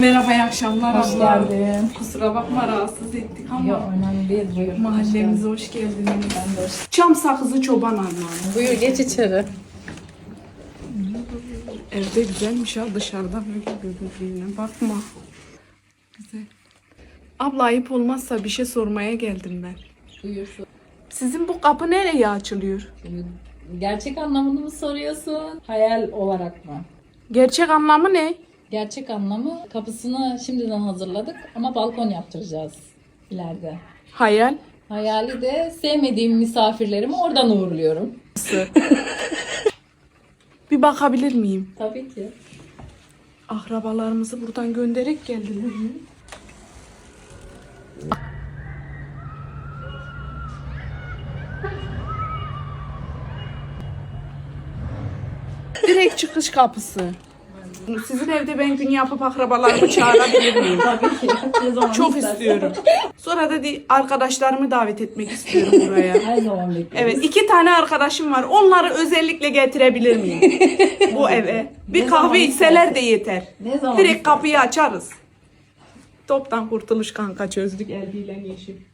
Merhaba, iyi akşamlar Hoş abla. geldin. Kusura bakma rahatsız ettik ama Yok önemli değil. Buyur. mahallemize hoş geldiniz. Ben de hoş- Çam sakızı çoban armağanı. Buyur geç içeri. Evde güzelmiş ha dışarıda böyle göründüğüne bakma. Güzel. Abla ayıp olmazsa bir şey sormaya geldim ben. Buyur. Sizin bu kapı nereye açılıyor? Gerçek anlamını mı soruyorsun? Hayal olarak mı? Gerçek anlamı ne? Gerçek anlamı kapısını şimdiden hazırladık ama balkon yaptıracağız ileride. Hayal. Hayali de sevmediğim misafirlerimi oradan uğurluyorum. Bir bakabilir miyim? Tabii ki. Akrabalarımızı buradan göndererek geldiler. Direkt çıkış kapısı. Sizin evde ben gün yapıp akrabalarımı çağırabilir miyim? Tabii ki. Ne zaman Çok istersen. istiyorum. Sonra da di- arkadaşlarımı davet etmek istiyorum buraya. Her zaman bekliyoruz. Evet iki tane arkadaşım var. Onları özellikle getirebilir miyim? Bu eve. Bir Ne zaman kahve içseler de yeter. Ne zaman Direkt kapıyı açarız. Toptan kurtuluş kanka çözdük Erbil ile Yeşim.